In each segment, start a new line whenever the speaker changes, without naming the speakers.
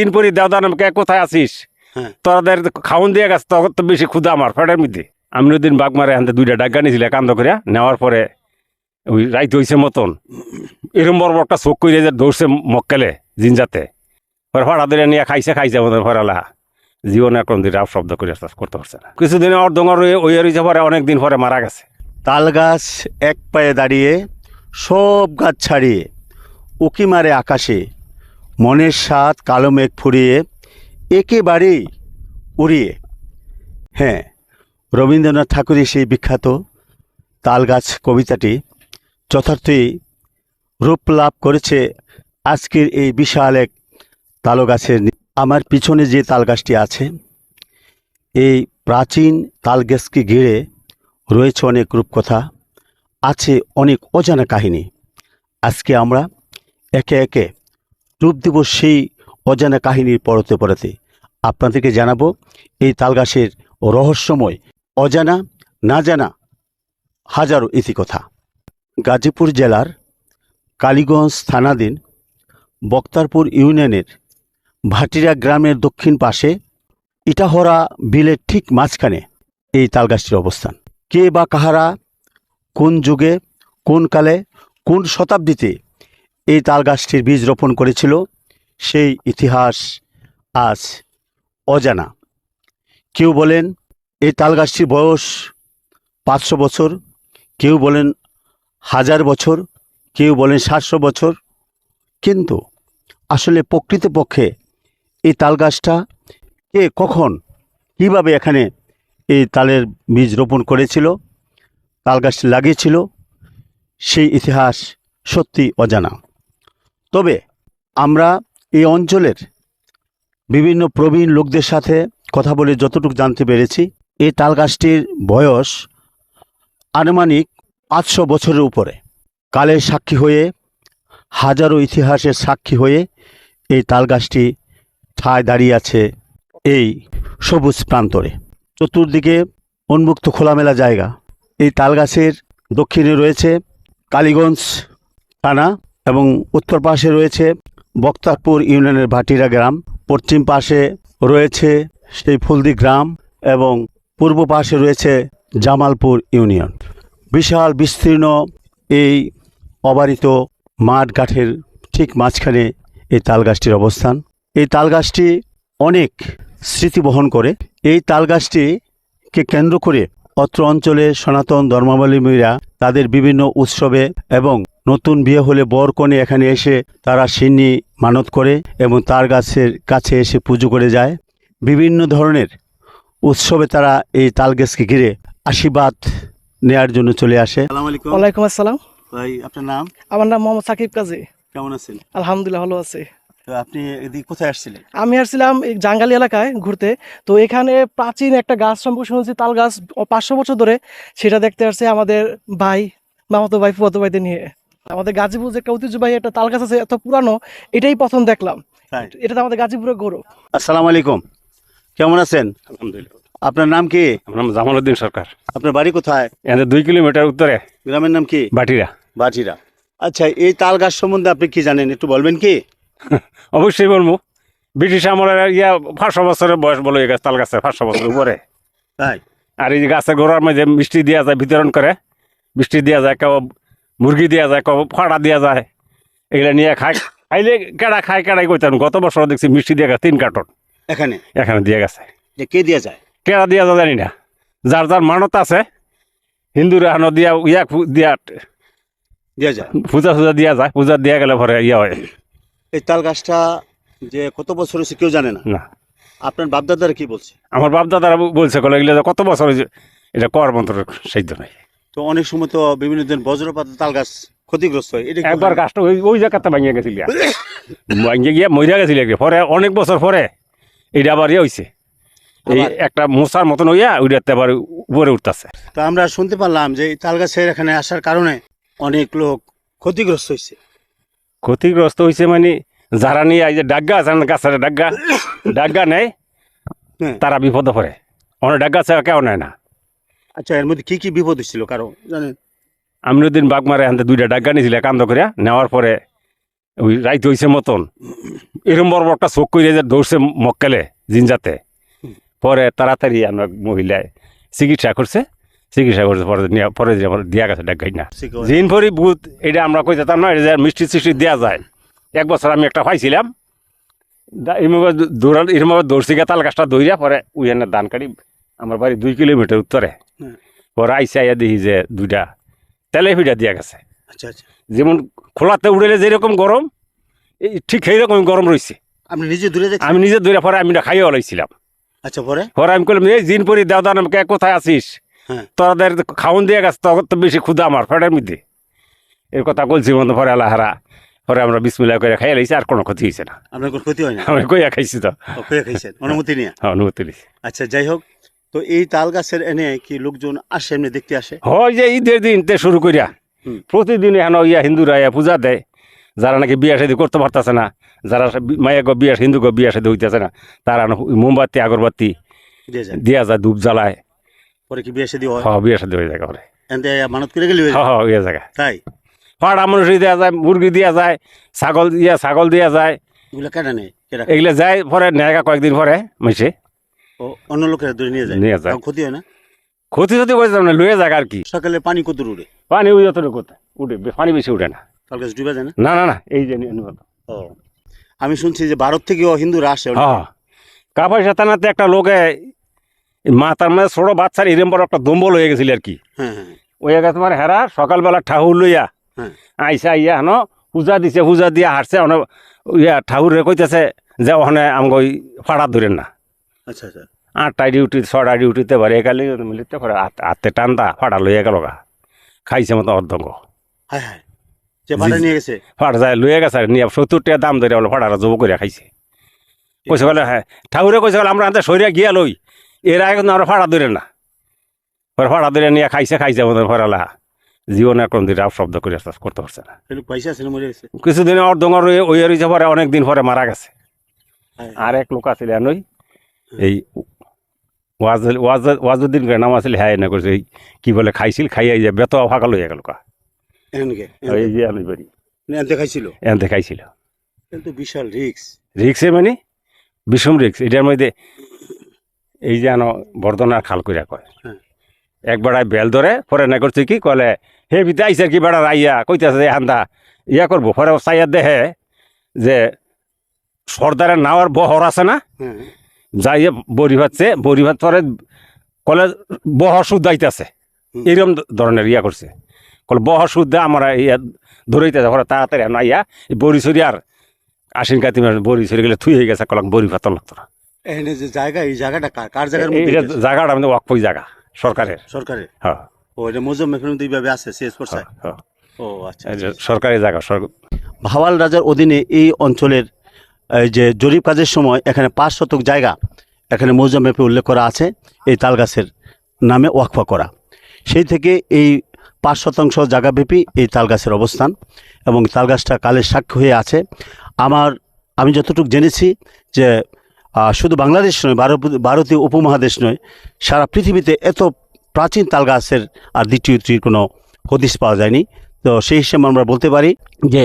দিন পরে দেওদান আমাকে কোথায় আছিস?
হ্যাঁ।
তোদের খাওন দিয়ে গেছে তখন তো বেশি ক্ষুদা আমার ফেটের মধ্যে। আমি ওদিন বাঘ মারে আনতে দুইটা ডাক্কা নিয়েছিল কান্দ করিয়া নেওয়ার পরে ওই রাইত হইছে মতন। এরম বড় একটা চোখ করে যে দৌড়ছে মক্কেলে জিনজাতে। পরে হঠাৎ ধরে নিয়ে খাইছে খাইছে আমাদের ফরালা জীবনে এখন রাব শব্দ করে করতে পারছে না। কিছুদিন আমার ডোঙর ওই রয়েছে পরে অনেক দিন পরে মারা গেছে।
তাল গাছ এক পায়ে দাঁড়িয়ে সব গাছ ছাড়িয়ে উকি মারে আকাশে মনের স্বাদ কালো মেঘ ফুরিয়ে একেবারেই উড়িয়ে। হ্যাঁ রবীন্দ্রনাথ ঠাকুরের সেই বিখ্যাত তাল গাছ কবিতাটি যথার্থই রূপ লাভ করেছে আজকের এই বিশাল এক তাল গাছের আমার পিছনে যে তাল গাছটি আছে, এই প্রাচীন তালগাছকে ঘিরে রয়েছে অনেক রূপকথা, আছে অনেক অজানা কাহিনী। আজকে আমরা একে একে রূপ দেব সেই অজানা কাহিনীর পড়তে পড়াতে আপনাদেরকে জানাব, এই তালগাছের রহস্যময়, অজানা, না জানা হাজারো ইতিকথা। গাজীপুর জেলার কালীগঞ্জ থানাধীন বক্তারপুর ইউনিয়নের ভাটিরা গ্রামের দক্ষিণ পাশে ইটাহরা বিলের ঠিক মাঝখানে এই তালগাছটির অবস্থান। কে বা কাহারা, কোন যুগে, কোন কালে, কোন শতাব্দীতে এই তাল গাছটির বীজ রোপণ করেছিল সেই ইতিহাস আজ অজানা। কেউ বলেন এই তাল গাছটির বয়স পাঁচশো বছর, কেউ বলেন হাজার বছর, কেউ বলেন সাতশো বছর। কিন্তু আসলে প্রকৃতপক্ষে এই তাল গাছটা কে, কখন, কীভাবে এখানে এই তালের বীজ রোপণ করেছিল, তাল গাছটি লাগিয়েছিল, সেই ইতিহাস সত্যি অজানা। তবে আমরা এই অঞ্চলের বিভিন্ন প্রবীণ লোকদের সাথে কথা বলে যতটুকু জানতে পেরেছি, এই তাল গাছটির বয়স আনুমানিক পাঁচশো বছরের উপরে। কালের সাক্ষী হয়ে, হাজারো ইতিহাসের সাক্ষী হয়ে এই তাল গাছটি ঠায় দাঁড়িয়ে আছে এই সবুজ প্রান্তরে। চতুর্দিকে উন্মুক্ত খোলামেলা জায়গা। এই তালগাছের দক্ষিণে রয়েছে কালীগঞ্জ থানা। এবং উত্তর পাশে রয়েছে বক্তারপুর ইউনিয়নের ভাটিরা গ্রাম। পশ্চিম পাশে রয়েছে সেই ফুলদি গ্রাম এবং পূর্ব পাশে রয়েছে জামালপুর ইউনিয়ন। বিশাল, বিস্তীর্ণ এই অবারিত মাঠ ঘাটের ঠিক মাঝখানে এই তালগাছটির অবস্থান। এই তালগাছটি অনেক স্মৃতি বহন করে। এই তালগাছটিকে কেন্দ্র করে অত্র অঞ্চলে সনাতন ধর্মাবলম্বীরা তাদের বিভিন্ন উৎসবে এবং নতুন বিয়ে হলে বর কনে এখানে এসে তারা সিন্নি মানত করে এবং তার গাছের কাছে এসে পুজো করে যায়। বিভিন্ন ধরনের উৎসবে তারা এই তাল গাছকে ঘিরে আশীর্বাদ নেয়ার জন্য চলে আসে। আসসালামু আলাইকুম।
ওয়ালাইকুম আসসালাম।
ভাই আপনার নাম?
আমার নাম মোহাম্মদ সাকিব কাজী।
কেমন আছেন?
আলহামদুলিল্লাহ ভালো আছে।
তো আপনি এদিকে কোথায় আসছিলেন?
আমি আসছিলাম এই জাঙ্গালি এলাকায় ঘুরতে। তো এখানে প্রাচীন একটা গাছ সম্পর্কে শুনেছি তাল গাছ পাঁচশো বছর ধরে। সেটা দেখতে আসছে আমাদের ভাই মামাতো ভাই ফুয়াতো ভাইদের নিয়ে। আমাদের গাজীপুর যে একটা ঐতিহ্যবাহী একটা তাল গাছ আছে এত পুরানো এটাই প্রথম দেখলাম। এটা তো আমাদের গাজীপুরের গৌরব
আসসালামু আলাইকুম। কেমন আছেন?
আলহামদুলিল্লাহ।
আপনার নাম কি?
আমার নাম জামালউদ্দিন সরকার।
আপনার বাড়ি কোথায়?
এখানে দুই কিলোমিটার উত্তরে।
গ্রামের নাম কি?
বাটিরা।
বাটিরা। আচ্ছা এই তাল গাছ সম্বন্ধে আপনি কি জানেন? একটু বলবেন কি?
অবশ্যই বলব। ব্রিটিশ আমলের ইয়া পাঁচশো বছরের বয়স বলো এই গাছ তাল গাছে পাঁচশো বছর উপরে।
তাই।
আর এই যে গাছের গোড়ার মধ্যে মিষ্টি দেওয়া যায় বিতরণ করে। মিষ্টি দেওয়া যায় কেউ মুরগি দেওয়া যায় ফাড়া দেওয়া যায়। এগুলা নিয়ে খায়। খাইলে কেডা খায় কেডাই কইতাম গত বছর দেখছি মিষ্টি দিয়ে গেছে তিন কার্টন।
এখানে?
এখানে দিয়ে গেছে।
যে কে দিয়ে যায়?
কেডা দিয়া যায় জানি না। যার যার মানত আছে হিন্দুরা হানো দিয়া ইয়া ফু- দিয়া
যায়?
পূজা ফুজা দিয়া যায়। পূজা দিয়া গেলে পরে ইয়া হয়।
এই তাল গাছটা যে কত বছর হয়েছে কেউ জানে না।
না।
আপনার বাপদাদারা কি বলছে?
আমার বাপ দাদারা বলছে কলে এগুলো কত বছর হয়েছে এটা কর মন্ত্র সাধ্য নাই
তো অনেক সময় তো বিভিন্ন দিন বজ্রপাত তাল গাছ ক্ষতিগ্রস্ত হয়। এটা
একবার গাছটা ওই ওই জায়গাতে ভাঙিয়ে গেছিল ভাঙিয়ে গিয়ে মরিয়া গেছিল। পরে অনেক বছর পরে এটা আবার ইয়ে হয়েছে এই একটা মশার মতন হইয়া ওইটাতে আবার উপরে উঠতেছে।
তো আমরা শুনতে পারলাম যে তাল গাছের এখানে আসার কারণে অনেক লোক ক্ষতিগ্রস্ত হয়েছে
ক্ষতিগ্রস্ত হয়েছে মানে যারা নিয়ে এই যে ডাগ্গা আছে না গাছের ডাগ্গা ডাগ্গা নেয়
হ্যাঁ।
তারা বিপদে পড়ে। অনেক ডাগ্গা ছাড়া কেউ নেয় না।
আচ্ছা এর মধ্যে কি কি বিপদ হচ্ছিল কারও? জানেন?
আমি ওদিন বাঘ মারে আনতে দুইটা ডাগ্গা নিয়েছিল কান্দ করিয়া নেওয়ার পরে ওই রাইত হয়েছে মতন। এরম বড় বড় একটা চোখ করে যে দৌড়ছে মক্কেলে জিনজাতে। পরে তাড়াতাড়ি আমার মহিলায় চিকিৎসা করছে চিকিৎসা করছে পরে পরে দিয়া গেছে ডাকাই না জিন ভরি ভূত এটা আমরা কই যেতাম না এটা মিষ্টি সিষ্টি দেওয়া যায়। এক বছর আমি একটা পাইছিলাম। দা- এরমভাবে দৌড়ছি গিয়ে তাল গাছটা দৌড়িয়া পরে উইয়ানের ধান কাটি আমার বাড়ি দুই কিলোমিটার উত্তরে।
হুম।
পরে আইসা দেখি যে দুইটা তেলে ফিটা দিয়া গেছে।
আচ্ছা আচ্ছা।
যেমন খোলাতে উড়েলে যেরকম গরম এই ঠিক সেই রকম গরম রয়েছে
আপনি নিজে দূরে
আমি নিজে দৌড়ে পরে আমি খাইয়ে ওলাইছিলাম
আচ্ছা পরে?
পরে আমি বললাম এই জিন পরি দেওদান আমাকে কোথায় আছিস?
হ্যাঁ।
তোরাদের খাওন দিয়ে গেছে তখন তো বেশি ক্ষুদা আমার ফেটের মধ্যে। এর কথা বলছি মতো পরে আল্লাহারা পরে আমরা বিসমিল্লা করে খাইয়ে লাইছি আর কোনো ক্ষতি হয়েছে না।
আপনার কোনো ক্ষতি হয় না?
আমি কইয়া খাইছি তো।
খাইছেন অনুমতি নিয়ে?
হ্যাঁ অনুমতি নিছি
আচ্ছা যাই হোক তো এই তাল গাছের এনে কি লোকজন আসে এমনি দেখতে আসে?
হয় যে ঈদের দিন তে শুরু করিয়া। প্রতিদিন এখন ইয়া হিন্দুরা ইয়া পূজা দেয়। যারা নাকি বিয়া শাদি করতে পারতেছে না যারা মায়া গো বিয়া হিন্দু গো বিয়া শাদি হইতেছে না তারা মোমবাতি আগরবাতি
দিয়ে যায়।
দিয়া ধূপ জ্বালায়।
পরে কি বিয়ে শাদী হয়?
হ বিয়া শাদি হয়ে যায়
এনতে মানত করে গেলে হয়ে
হ
যায়।
ইয়ে জায়গা
তাই?
পাড়া মানুষ দেওয়া যায় মুরগি দেওয়া যায় ছাগল ইয়া ছাগল দেওয়া যায়।
এগুলো কেটে নেই
এগুলো যায় পরে নেগা কয়েকদিন পরে মাইসে
ও অন্য লোকেরা দূরে নিয়ে যায়?
নিয়ে যায়।
তাও ক্ষতি হয় না?
ক্ষতি যদি করে যাবে না লুয়ে যাক আর কি।
সকালে পানি কত উড়ে?
পানি ওই যতটুকু উঠে উঠে পানি বেশি উঠে না।
গাছ ডুবে যায় না?
না না না এই যে নিবো।
ও আমি শুনছি যে ভারত থেকেও হিন্দুরা আসে। অনেক।
হ্যাঁ। কাপাই সাতানাতে একটা লোকে মাথার মধ্যে ছোট বাচ্চার এরম বড় একটা দম্বল হয়ে গেছিল আর কি।
হ্যাঁ হ্যাঁ।
ওই গেছে তোমার হেরা সকালবেলা ঠাকুর লইয়া
হ্যাঁ।
আইসা ইয়া হেন পূজা দিছে পূজা দিয়া হারছে অনে ইয়া ঠাকুরে কইতেছে যে ওখানে আমাকে ওই ফাড়া ধরেন না।
আচ্ছা আচ্ছা।
আটটায় ডিউটি ছটা ডিউটিতে পারে একালে মিলিতে পারে হাতে টান্দা ফাড়া লইয়া গেল গা। খাইছে মতো অর্ধঙ্গ
হায় হায়। নিয়ে গেছে?
ফাড়া যায় লইয়া গেছে আর নিয়ে সত্তর টাকা দাম ধরে বলে ফাড়াটা জব করে খাইছে। কইছে বলে হ্যাঁ। ঠাকুরে কইছে বলে আমরা হাতে সরিয়া গিয়া লই। এরা এখন আমরা ফাড়া ধরে না। পরে ফাড়া ধরে নিয়ে খাইছে খাইছে মতো ফরালা। জীবনে কোন দিন রাব শব্দ করে করতে পারছে না।
আছে
কিছুদিন অর্ধঙ্গ ওই রয়েছে পরে অনেক দিন পরে মারা গেছে। আর এক লোক আছিল এনই এই ওয়াজ ওয়াজ ওয়াজুদ্দিন করে নাম আছিল হ্যাঁ না করছে এই কি বলে খাইছিল খাইয়া যে বেত ফাঁকাল হয়ে গেল কা। এই যে আমি বাড়ি।
এনতে খাইছিল?
এনতে খাইছিল।
কিন্তু বিশাল রিক্স।
রিক্সে মানে? বিষম রিক্স। এটার মধ্যে এই যে আনো বর্ধনার খাল কইরা কয়।
হ্যাঁ।
এক বেড়ায় বেল ধরে পরে না করছে কি কলে হে বিতে আইসে কি বেড়া আইয়া? কইতেছে হান্দা ইয়া করব। পরে চাইয়া দেহে যে সর্দারের নাওয়ার বহর আছে না?
হ্যাঁ।
যাইয়ে বড়ি ভাতছে বড়ি ভাত পরে কলে বহর সুদ
হুম।
এরকম ধরনের ইয়া করছে। কলে বহর সুদ আমরা ইয়া ধরাইতেছে পরে তাড়াতাড়ি না ইয়া বড়ি সরি আর আশ্বিন কাতি বড়ি সরি গেলে থুই হয়ে গেছে কলক বড়ি ভাত লাগতো না
এখানে যে জায়গা এই জায়গাটা কার কার জায়গার
এটা? জায়গাটা আমাদের ওয়াকফই জায়গা সরকারের।
সরকারের?
হ্যাঁ।
ও এটা মোজাম্মেফের মধ্যে এইভাবে আছে সিএস ফোর
হ্যাঁ, হ্যাঁ।
ও আচ্ছা
সরকারি জায়গা
ভাওয়াল রাজার অধীনে এই অঞ্চলের যে জরিপ কাজের সময় এখানে পাঁচ শতক জায়গা এখানে মৌজা ম্যাপে উল্লেখ করা আছে, এই তালগাছের নামে ওয়াকফা করা। সেই থেকে এই পাঁচ শতাংশ জায়গাব্যাপী এই তালগাছের অবস্থান এবং তালগাছটা কালের সাক্ষী হয়ে আছে। আমার, আমি যতটুকু জেনেছি যে শুধু বাংলাদেশ নয় ভারতীয় উপমহাদেশ নয়, সারা পৃথিবীতে এত প্রাচীন তালগাছের আর দ্বিতীয়টির কোনো হদিস পাওয়া যায়নি। তো সেই হিসেবে আমরা বলতে পারি যে,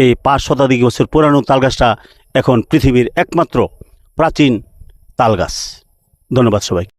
এই পাঁচ শতাধিক বছর পুরানো তালগাছটা এখন পৃথিবীর একমাত্র প্রাচীন তালগাছ। ধন্যবাদ সবাই